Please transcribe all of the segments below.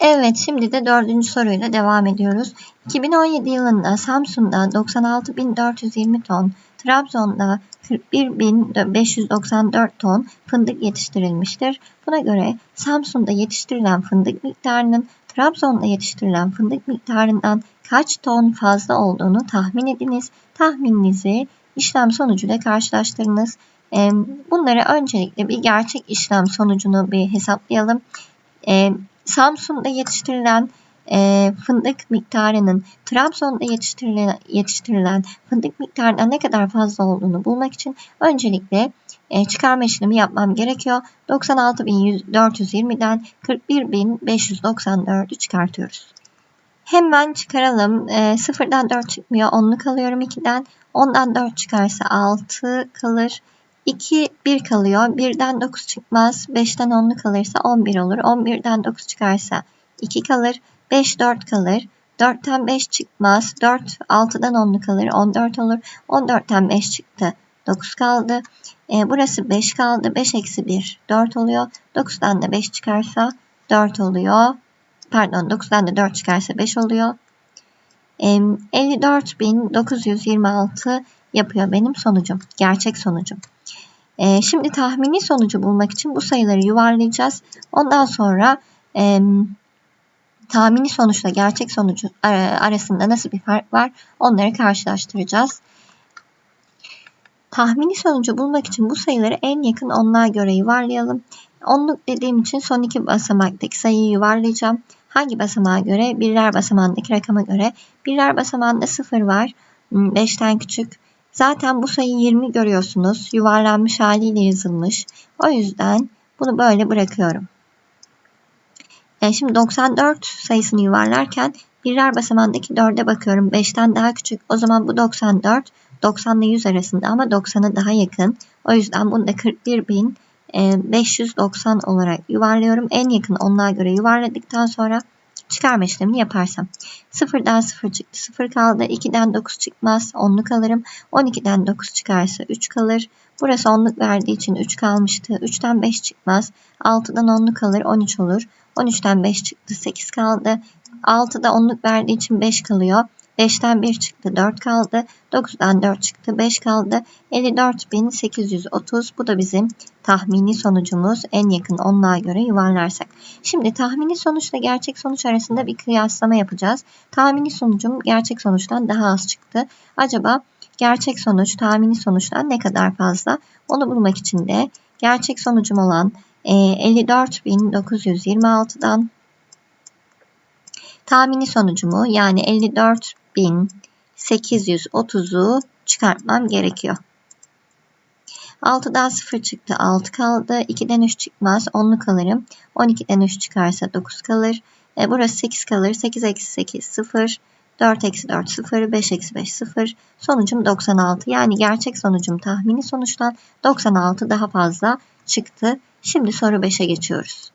Evet, şimdi de dördüncü soruyla devam ediyoruz. 2017 yılında Samsun'da 96.420 ton, Trabzon'da 41.594 ton fındık yetiştirilmiştir. Buna göre Samsun'da yetiştirilen fındık miktarının Trabzon'da yetiştirilen fındık miktarından kaç ton fazla olduğunu tahmin ediniz. Tahmininizi işlem sonucuyla karşılaştırınız. Bunları öncelikle bir gerçek işlem sonucunu bir hesaplayalım. Samsun'da yetiştirilen e, fındık miktarının Trabzon'da yetiştirilen, yetiştirilen fındık miktarından ne kadar fazla olduğunu bulmak için öncelikle e, çıkarma işlemi yapmam gerekiyor. 96.420'den 41.594'ü çıkartıyoruz. Hemen çıkaralım. E, sıfırdan 4 çıkmıyor. 10'luk alıyorum 2'den. 10'dan 4 çıkarsa 6 kalır. 2 1 kalıyor. 1'den 9 çıkmaz. 5'ten 10'lu kalırsa 11 olur. 11'den 9 çıkarsa 2 kalır. 5 4 kalır. 4'ten 5 çıkmaz. 4 6'dan 10'lu kalır. 14 olur. 14'ten 5 çıktı. 9 kaldı. E, burası 5 kaldı. 5 eksi 1 4 oluyor. 9'dan da 5 çıkarsa 4 oluyor. Pardon 9'dan da 4 çıkarsa 5 oluyor. E, 54.926 yapıyor benim sonucum. Gerçek sonucum. E, şimdi tahmini sonucu bulmak için bu sayıları yuvarlayacağız. Ondan sonra e, tahmini sonuçla gerçek sonucu arasında nasıl bir fark var onları karşılaştıracağız. Tahmini sonucu bulmak için bu sayıları en yakın onluğa göre yuvarlayalım. Onluk dediğim için son iki basamaktaki sayıyı yuvarlayacağım. Hangi basamağa göre? Birler basamağındaki rakama göre. Birler basamağında 0 var. 5'ten hmm, küçük. Zaten bu sayı 20 görüyorsunuz. Yuvarlanmış haliyle yazılmış. O yüzden bunu böyle bırakıyorum. Yani şimdi 94 sayısını yuvarlarken birler basamağındaki 4'e bakıyorum. 5'ten daha küçük. O zaman bu 94 90 ile 100 arasında ama 90'a daha yakın. O yüzden bunu da 41.590 olarak yuvarlıyorum. En yakın onluğa göre yuvarladıktan sonra çıkarma işlemini yaparsam. 0'dan 0 çıktı 0 kaldı. 2'den 9 çıkmaz 10'luk alırım. 12'den 9 çıkarsa 3 kalır. Burası 10'luk verdiği için 3 kalmıştı. 3'ten 5 çıkmaz. 6'dan 10'luk kalır 13 olur. 13'ten 5 çıktı 8 kaldı. 6'da 10'luk verdiği için 5 kalıyor. 5'ten 1 çıktı 4 kaldı. 9'dan 4 çıktı 5 kaldı. 54.830 bu da bizim tahmini sonucumuz en yakın onluğa göre yuvarlarsak. Şimdi tahmini sonuçla gerçek sonuç arasında bir kıyaslama yapacağız. Tahmini sonucum gerçek sonuçtan daha az çıktı. Acaba gerçek sonuç tahmini sonuçtan ne kadar fazla? Onu bulmak için de gerçek sonucum olan 54.926'dan e, tahmini sonucumu yani 54.830'u çıkartmam gerekiyor. 6'dan 0 çıktı 6 kaldı. 2'den 3 çıkmaz 10'lu kalırım. 12'den 3 çıkarsa 9 kalır. E, burası 8 kalır. 8 eksi 8 0. 4 eksi 4 0. 5 eksi 5 0. Sonucum 96. Yani gerçek sonucum tahmini sonuçtan 96 daha fazla çıktı. Şimdi soru 5'e geçiyoruz.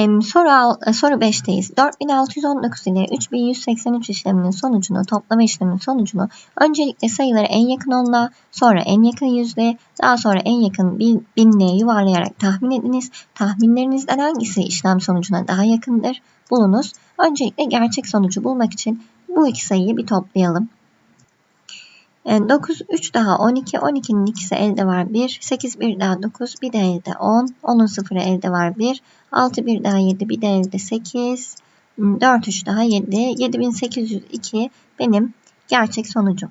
Soru, soru 5'teyiz. 4619 ile 3183 işleminin sonucunu, toplama işleminin sonucunu öncelikle sayıları en yakın onluğa, sonra en yakın yüzlüğe, daha sonra en yakın bin, binliğe yuvarlayarak tahmin ediniz. Tahminlerinizden hangisi işlem sonucuna daha yakındır? Bulunuz. Öncelikle gerçek sonucu bulmak için bu iki sayıyı bir toplayalım. 9, 3 daha 12, 12'nin ikisi elde var 1, 8, 1 daha 9, bir de elde 10, 10'un sıfırı elde var 1, 6, 1 daha 7, bir de elde 8, 4, 3 daha 7, 7802 benim gerçek sonucum.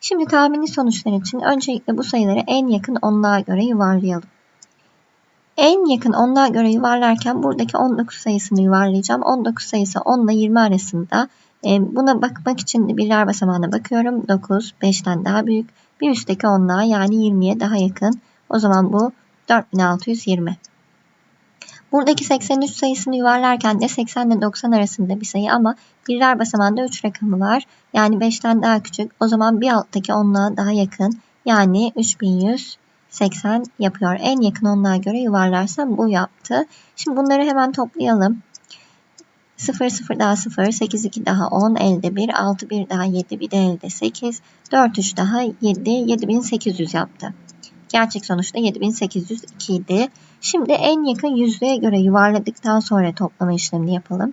Şimdi tahmini sonuçlar için öncelikle bu sayıları en yakın onluğa göre yuvarlayalım. En yakın onluğa göre yuvarlarken buradaki 19 sayısını yuvarlayacağım. 19 sayısı 10 ile 20 arasında e, buna bakmak için birler basamağına bakıyorum. 9 5'ten daha büyük. Bir üstteki onluğa yani 20'ye daha yakın. O zaman bu 4620. Buradaki 83 sayısını yuvarlarken de 80 ile 90 arasında bir sayı ama birler basamağında 3 rakamı var. Yani 5'ten daha küçük. O zaman bir alttaki onluğa daha yakın. Yani 3180 yapıyor. En yakın onluğa göre yuvarlarsam bu yaptı. Şimdi bunları hemen toplayalım. 0 0 daha 0, 8 2 daha 10, elde 1, 6 1 daha 7, bir de elde 8, 4 3 daha 7, 7800 yaptı. Gerçek sonuçta 7802 idi. Şimdi en yakın yüzdeye göre yuvarladıktan sonra toplama işlemini yapalım.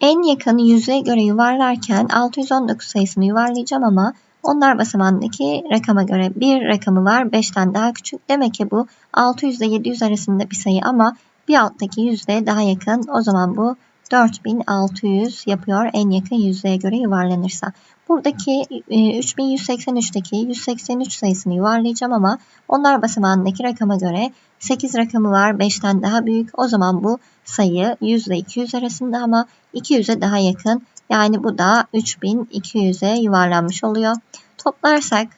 En yakın yüzdeye göre yuvarlarken 619 sayısını yuvarlayacağım ama onlar basamağındaki rakama göre bir rakamı var 5'ten daha küçük. Demek ki bu 600 ile 700 arasında bir sayı ama bir alttaki yüzde daha yakın. O zaman bu 4600 yapıyor en yakın yüzdeye göre yuvarlanırsa. Buradaki e, 3183'teki 183 sayısını yuvarlayacağım ama onlar basamağındaki rakama göre 8 rakamı var 5'ten daha büyük. O zaman bu sayı 100 ile 200 arasında ama 200'e daha yakın. Yani bu da 3200'e yuvarlanmış oluyor. Toplarsak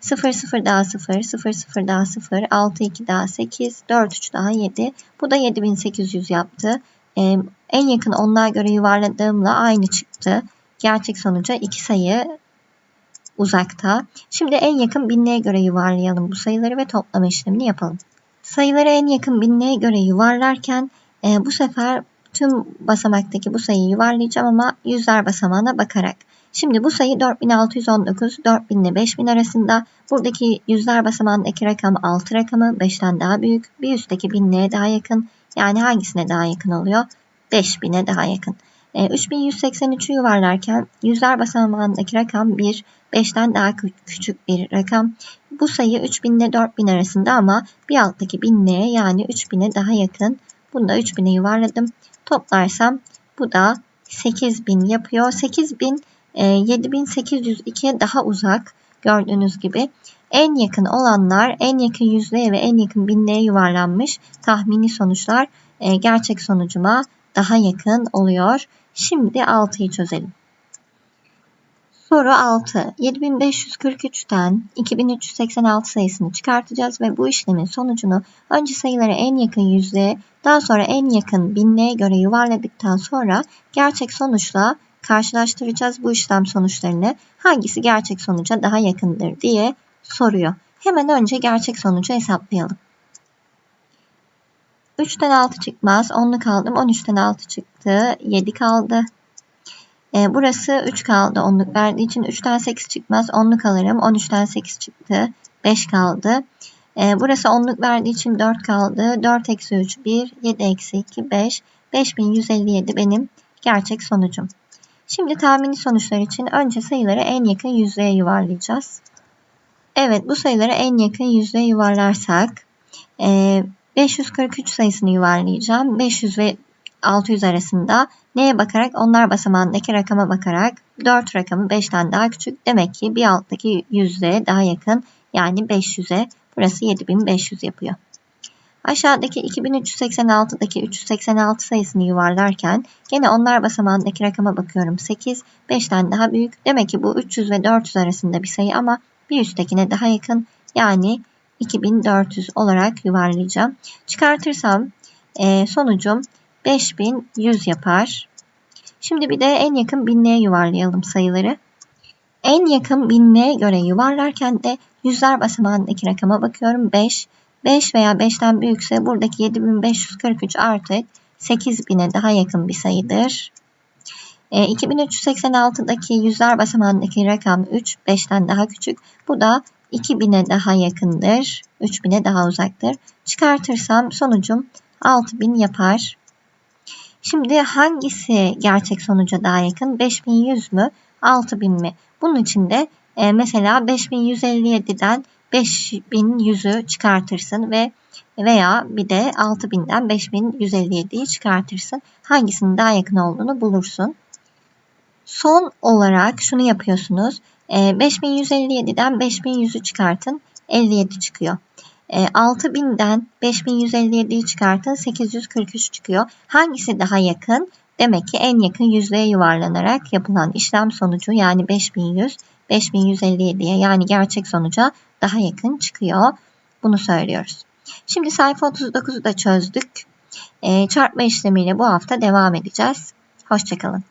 0 0 daha 0, 0 0 daha 0, 6 2 daha 8, 4 3 daha 7. Bu da 7800 yaptı. Ee, en yakın onluğa göre yuvarladığımla aynı çıktı. Gerçek sonuca iki sayı uzakta. Şimdi en yakın binliğe göre yuvarlayalım bu sayıları ve toplama işlemini yapalım. Sayıları en yakın binliğe göre yuvarlarken e, bu sefer tüm basamaktaki bu sayıyı yuvarlayacağım ama yüzler basamağına bakarak. Şimdi bu sayı 4619, 4000 ile 5000 arasında. Buradaki yüzler basamağındaki rakam 6 rakamı 5'ten daha büyük. Bir üstteki binliğe daha yakın. Yani hangisine daha yakın oluyor? 5000'e daha yakın. E, 3183'ü yuvarlarken yüzler basamağındaki rakam 1, 5'ten daha küçük bir rakam. Bu sayı 3000 ile 4000 arasında ama bir alttaki binliğe yani 3000'e daha yakın. Bunu da 3000'e yuvarladım. Toplarsam bu da 8000 yapıyor. 8000 e, 7802'ye daha uzak gördüğünüz gibi. En yakın olanlar en yakın yüzlüğe ve en yakın binliğe yuvarlanmış tahmini sonuçlar e, gerçek sonucuma daha yakın oluyor. Şimdi 6'yı çözelim. Soru 6. 7543'ten 2386 sayısını çıkartacağız ve bu işlemin sonucunu önce sayıları en yakın yüzlüğe daha sonra en yakın binliğe göre yuvarladıktan sonra gerçek sonuçla karşılaştıracağız bu işlem sonuçlarını. Hangisi gerçek sonuca daha yakındır diye soruyor. Hemen önce gerçek sonucu hesaplayalım. 3'ten 6 çıkmaz. 10'lu kaldım. 13'ten 6 çıktı. 7 kaldı. E, burası 3 kaldı 10'luk verdiği için 3'ten 8 çıkmaz. 10'luk alırım. 13'ten 8 çıktı. 5 kaldı. E, burası 10'luk verdiği için 4 kaldı. 4 eksi 3 1. 7 eksi 2 5. 5157 benim gerçek sonucum. Şimdi tahmini sonuçlar için önce sayıları en yakın yüzlüğe yuvarlayacağız. Evet bu sayıları en yakın yüzlüğe yuvarlarsak e, 543 sayısını yuvarlayacağım. 500 ve 600 arasında neye bakarak? Onlar basamağındaki rakama bakarak 4 rakamı 5'ten daha küçük. Demek ki bir alttaki yüzlüğe daha yakın yani 500'e burası 7500 yapıyor. Aşağıdaki 2386'daki 386 sayısını yuvarlarken gene onlar basamağındaki rakama bakıyorum 8, 5'ten daha büyük. Demek ki bu 300 ve 400 arasında bir sayı ama bir üsttekine daha yakın yani 2400 olarak yuvarlayacağım. Çıkartırsam e, sonucum 5100 yapar. Şimdi bir de en yakın binliğe yuvarlayalım sayıları. En yakın binliğe göre yuvarlarken de yüzler basamağındaki rakama bakıyorum 5. 5 veya 5'ten büyükse buradaki 7543 artık 8000'e daha yakın bir sayıdır. E, 2386'daki yüzler basamağındaki rakam 3, 5'ten daha küçük. Bu da 2000'e daha yakındır. 3000'e daha uzaktır. Çıkartırsam sonucum 6000 yapar. Şimdi hangisi gerçek sonuca daha yakın? 5100 mü? 6000 mi? Bunun için de e, mesela 5157'den 5100'ü çıkartırsın ve veya bir de 6000'den 5157'yi çıkartırsın. Hangisinin daha yakın olduğunu bulursun. Son olarak şunu yapıyorsunuz. 5157'den 5100'ü çıkartın. 57 çıkıyor. 6000'den 5157'yi çıkartın. 843 çıkıyor. Hangisi daha yakın? Demek ki en yakın yüzlüğe yuvarlanarak yapılan işlem sonucu yani 5100 5157'ye yani gerçek sonuca daha yakın çıkıyor. Bunu söylüyoruz. Şimdi sayfa 39'u da çözdük. E, çarpma işlemiyle bu hafta devam edeceğiz. Hoşçakalın.